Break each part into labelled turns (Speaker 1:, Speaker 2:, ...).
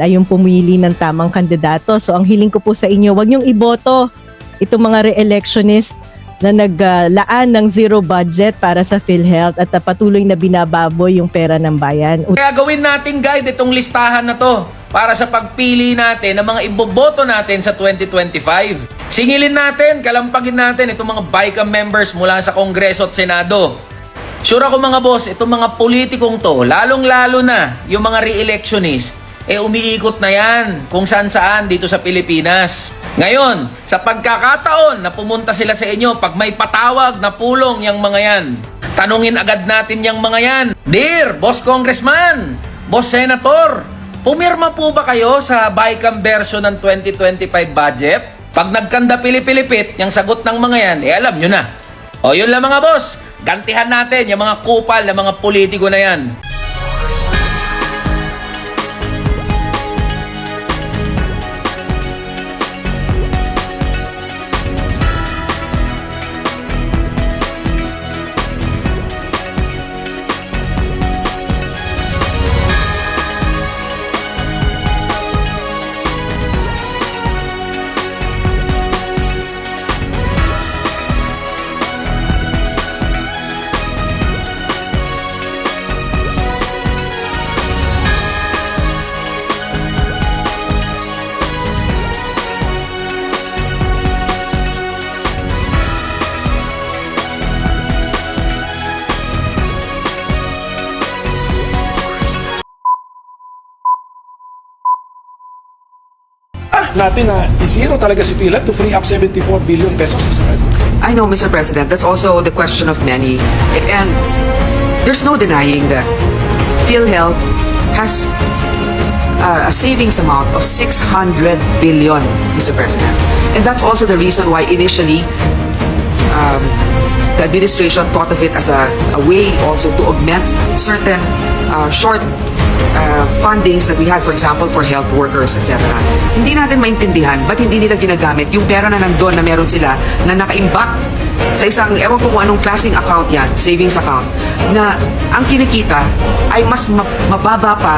Speaker 1: bayan ay yung pumili ng tamang kandidato. So ang hiling ko po sa inyo, wag niyong iboto itong mga re-electionist na naglaan ng zero budget para sa PhilHealth at patuloy na binababoy yung pera ng bayan.
Speaker 2: Kaya gawin natin guide itong listahan na to para sa pagpili natin ng mga iboboto natin sa 2025. Singilin natin, kalampagin natin itong mga BICAM members mula sa Kongreso at Senado. Sure ako mga boss, itong mga politikong to, lalong-lalo na yung mga re-electionist, eh umiikot na yan kung saan-saan dito sa Pilipinas. Ngayon, sa pagkakataon na pumunta sila sa inyo, pag may patawag na pulong yung mga yan, tanungin agad natin yung mga yan. Dear Boss Congressman, Boss Senator, pumirma po ba kayo sa BICAM version ng 2025 budget? Pag nagkanda pilipilipit, yung sagot ng mga yan, eh alam nyo na. O yun lang mga boss, gantihan natin yung mga kupal na mga politiko na yan.
Speaker 3: Natin na zero talaga si PhilHealth to free up 74 billion pesos, Mr. President.
Speaker 4: I know, Mr. President, that's also the question of many. And there's no denying that PhilHealth has uh, a savings amount of 600 billion, Mr. President. And that's also the reason why initially um, the administration thought of it as a, a way also to augment certain uh, short uh, fundings that we had, for example, for health workers, etc. Hindi natin maintindihan ba't hindi nila ginagamit yung pera na nandun na meron sila na nakaimbak sa isang, ewan ko kung anong klaseng account yan, savings account, na ang kinikita ay mas ma- mababa pa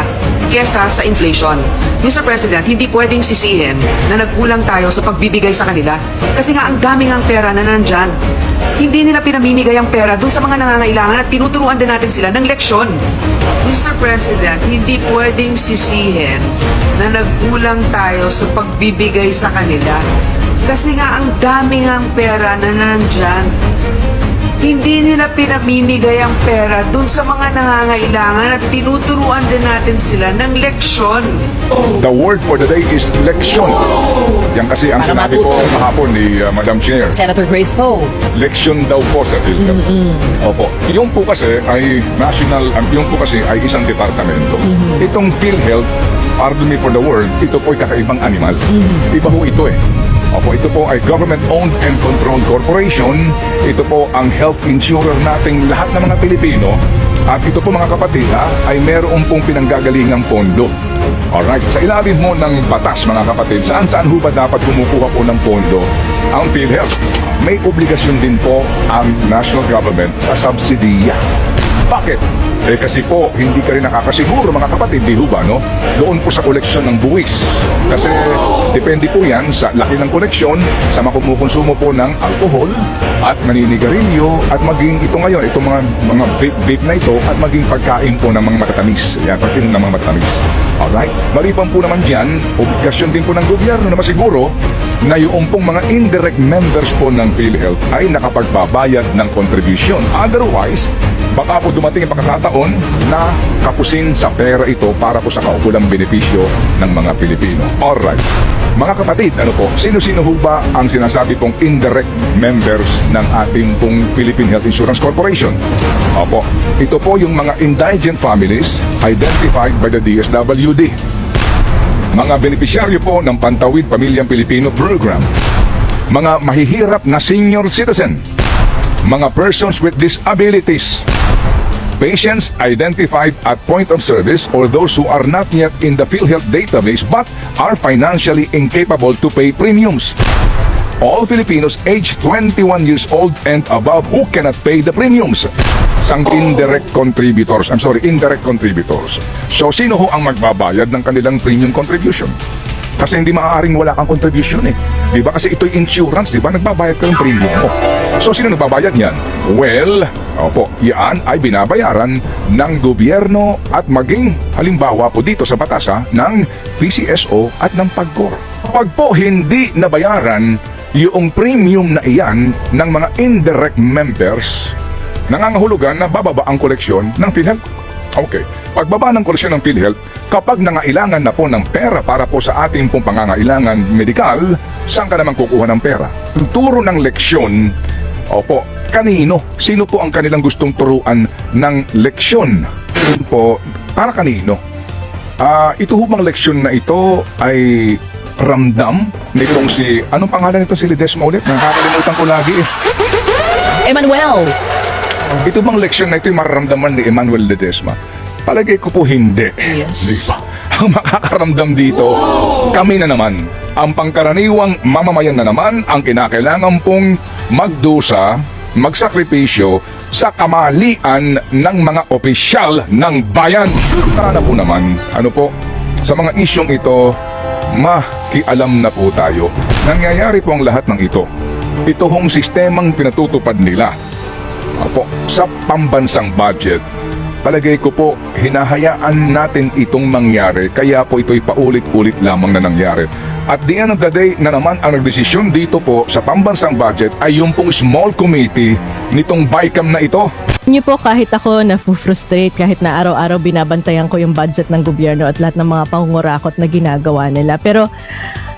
Speaker 4: kesa sa inflation. Mr. President, hindi pwedeng sisihin na nagkulang tayo sa pagbibigay sa kanila kasi nga ang daming ang pera na nandyan. Hindi nila pinamimigay ang pera dun sa mga nangangailangan at tinuturuan din natin sila ng leksyon. Mr. President, hindi pwedeng sisihin na nagkulang tayo sa pagbibigay sa kanila kasi nga ang daming ang pera na nandyan. Hindi nila pinamimigay ang pera dun sa mga nangangailangan at tinuturuan din natin sila ng leksyon.
Speaker 5: The word for the day is leksyon. Yan kasi ang
Speaker 6: Para
Speaker 5: sinabi ko
Speaker 6: matuto.
Speaker 5: kahapon ni uh, Madam Chair.
Speaker 6: Senator Grace Poe.
Speaker 5: Leksyon daw po sa PhilHealth. Opo. Yung po kasi ay national, ang yung po kasi ay isang departamento. Itong PhilHealth, pardon me for the word, ito po ay kakaibang animal. Iba po ito eh. Opo, ito po ay government-owned and controlled corporation. Ito po ang health insurer nating lahat ng mga Pilipino. At ito po mga kapatid ha, ay meron pong pinanggagalingang pondo. Alright, sa ilalim mo ng batas mga kapatid, saan saan ho ba dapat kumukuha po ng pondo ang PhilHealth? May obligasyon din po ang national government sa subsidiya. Bakit? Eh kasi po, hindi ka rin nakakasiguro mga kapatid, di ho ba, no? Doon po sa koleksyon ng buwis. Kasi depende po yan sa laki ng koleksyon, sa makumukonsumo po ng alcohol, at maninigarilyo, at maging ito ngayon, itong mga, mga vape, vape na ito, at maging pagkain po ng mga matatamis. Yan, pagkain ng mga matatamis. Alright? Maliban po naman dyan, obligasyon din po ng gobyerno na masiguro na yung pong mga indirect members po ng PhilHealth ay nakapagbabayad ng contribution. Otherwise, baka po dumating ang pagkakataon na kapusin sa pera ito para po sa kaukulang benepisyo ng mga Pilipino. Alright. Mga kapatid, ano po, sino-sino ho ba ang sinasabi pong indirect members ng ating pong Philippine Health Insurance Corporation? Opo, ito po yung mga indigent families identified by the DSWD mga benepisyaryo po ng Pantawid Pamilyang Pilipino Program, mga mahihirap na senior citizen, mga persons with disabilities, patients identified at point of service or those who are not yet in the PhilHealth database but are financially incapable to pay premiums. all Filipinos age 21 years old and above who cannot pay the premiums. Sang indirect contributors, I'm sorry, indirect contributors. So sino ho ang magbabayad ng kanilang premium contribution? Kasi hindi maaaring wala kang contribution eh. Di ba? Kasi ito'y insurance, di ba? Nagbabayad ka ng premium mo. So, sino nagbabayad yan? Well, opo, yan ay binabayaran ng gobyerno at maging, halimbawa po dito sa batas ha, ng PCSO at ng PAGCOR. Pag po hindi nabayaran yung premium na iyan ng mga indirect members, nangangahulugan na bababa ang koleksyon ng PhilHealth. Okay. Pagbaba ng koleksyon ng PhilHealth, kapag nangailangan na po ng pera para po sa ating pong pangangailangan medikal, saan ka naman kukuha ng pera? Turo ng leksyon, opo, kanino? Sino po ang kanilang gustong turuan ng leksyon? Yun po, para kanino? Ah, ito ho bang leksyon na ito ay ramdam nitong si, anong pangalan nito si Ledesma ulit? Nakakalimutan ko lagi eh.
Speaker 1: Emmanuel!
Speaker 5: Ito bang leksyon na ito yung mararamdaman ni Emmanuel Ledesma? Palagay ko po hindi.
Speaker 1: Yes.
Speaker 5: Di ba? Ang makakaramdam dito, kami na naman. Ang pangkaraniwang mamamayan na naman ang kinakailangan pong magdusa, magsakripisyo sa kamalian ng mga opisyal ng bayan. Sana po naman, ano po, sa mga isyong ito, makialam na po tayo. Nangyayari po ang lahat ng ito. Ito hong sistemang pinatutupad nila Apo, sa pambansang budget, palagay ko po, hinahayaan natin itong mangyari, kaya po ito'y paulit-ulit lamang na nangyari. At the end of the day na naman ang nagdesisyon dito po sa pambansang budget ay yung pong small committee nitong BICAM na ito.
Speaker 1: Niyo po kahit ako na frustrate kahit na araw-araw binabantayan ko yung budget ng gobyerno at lahat ng mga pangungurakot na ginagawa nila. Pero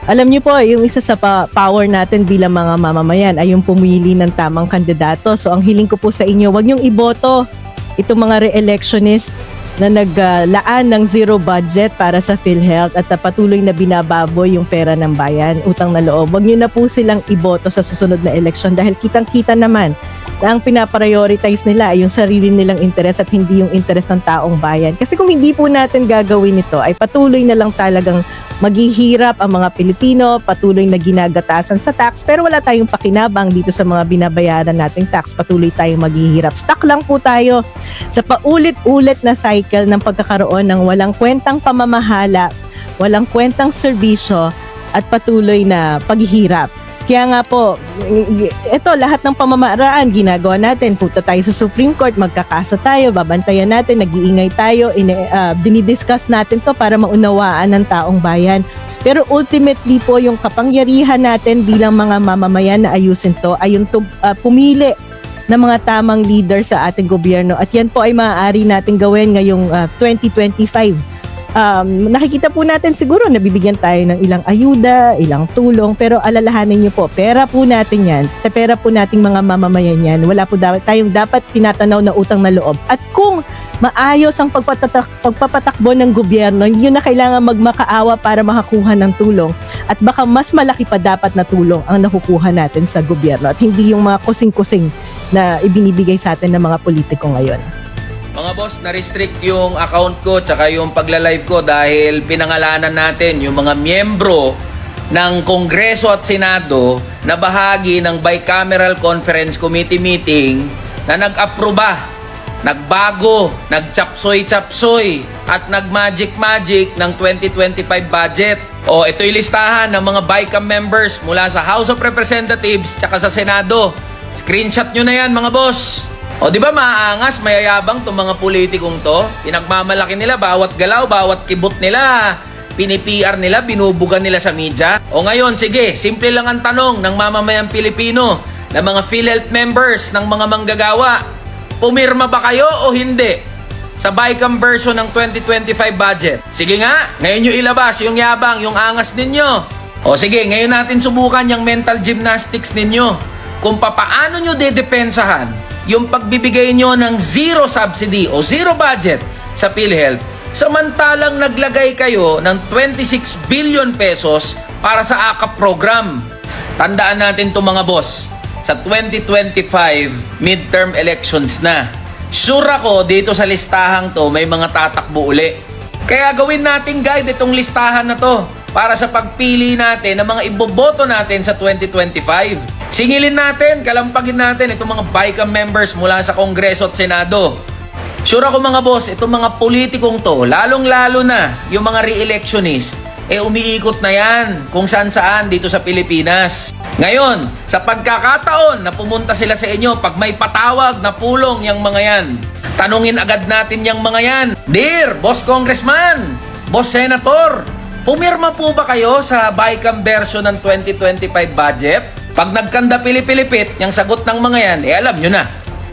Speaker 1: alam niyo po, yung isa sa pa- power natin bilang mga mamamayan ay yung pumili ng tamang kandidato. So ang hiling ko po sa inyo, wag niyong iboto itong mga re-electionist na naglaan ng zero budget para sa PhilHealth at patuloy na binababoy yung pera ng bayan, utang na loob. Wag niyo na po silang iboto sa susunod na eleksyon dahil kitang-kita naman na ang pinaprioritize nila ay yung sarili nilang interes at hindi yung interes ng taong bayan. Kasi kung hindi po natin gagawin ito, ay patuloy na lang talagang maghihirap ang mga Pilipino, patuloy na ginagatasan sa tax, pero wala tayong pakinabang dito sa mga binabayaran nating tax, patuloy tayong maghihirap. Stuck lang po tayo sa paulit-ulit na cycle ng pagkakaroon ng walang kwentang pamamahala, walang kwentang serbisyo, at patuloy na paghihirap. Kaya nga po, ito lahat ng pamamaraan ginagawa natin. Punta tayo sa Supreme Court, magkakaso tayo, babantayan natin, nag-iingay tayo, ine, ah, dinidiscuss natin to para maunawaan ng taong bayan. Pero ultimately po yung kapangyarihan natin bilang mga mamamayan na ayusin to ay yung ah, pumili ng mga tamang leader sa ating gobyerno. At yan po ay maaari natin gawin ngayong ah, 2025 um, nakikita po natin siguro nabibigyan tayo ng ilang ayuda, ilang tulong, pero alalahanin niyo po, pera po natin yan, sa pera po nating mga mamamayan yan, wala po dapat, tayong dapat tinatanaw na utang na loob. At kung maayos ang pagpatatak, pagpapatakbo ng gobyerno, hindi na kailangan magmakaawa para makakuha ng tulong. At baka mas malaki pa dapat na tulong ang nakukuha natin sa gobyerno at hindi yung mga kusing-kusing na ibinibigay sa atin ng mga politiko ngayon.
Speaker 2: Mga boss, na-restrict yung account ko tsaka yung pagla-live ko dahil pinangalanan natin yung mga miyembro ng Kongreso at Senado na bahagi ng Bicameral Conference Committee meeting na nag-aproba, nagbago, nagchapsoy-chapsoy at nag-magic-magic ng 2025 budget. O ito'y listahan ng mga BICAM members mula sa House of Representatives tsaka sa Senado. Screenshot nyo na yan mga boss. O di ba maangas, mayayabang tong mga politikong to? Pinagmamalaki nila bawat galaw, bawat kibot nila. Pini-PR nila, binubugan nila sa media. O ngayon, sige, simple lang ang tanong ng mamamayang Pilipino, ng mga PhilHealth members, ng mga manggagawa. Pumirma ba kayo o hindi? Sa BICAM version ng 2025 budget. Sige nga, ngayon nyo ilabas yung yabang, yung angas ninyo. O sige, ngayon natin subukan yung mental gymnastics ninyo. Kung papaano nyo dedepensahan yung pagbibigay nyo ng zero subsidy o zero budget sa PhilHealth samantalang naglagay kayo ng 26 billion pesos para sa AKAP program. Tandaan natin to mga boss, sa 2025 midterm elections na. Sure ako dito sa listahang to may mga tatakbo uli. Kaya gawin natin guide itong listahan na to para sa pagpili natin ng mga iboboto natin sa 2025. Singilin natin, kalampagin natin itong mga BICAM members mula sa Kongreso at Senado. Sure ako mga boss, itong mga politikong to, lalong-lalo na yung mga re-electionist, eh umiikot na yan kung saan-saan dito sa Pilipinas. Ngayon, sa pagkakataon na pumunta sila sa inyo, pag may patawag na pulong yung mga yan, tanungin agad natin yung mga yan. Dear Boss Congressman, Boss Senator, pumirma po ba kayo sa BICAM version ng 2025 budget? Pag nagkanda pilipilipit, yung sagot ng mga yan, eh alam nyo na.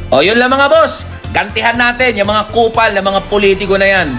Speaker 2: O yun lang mga boss, gantihan natin yung mga kupal na mga politiko na yan.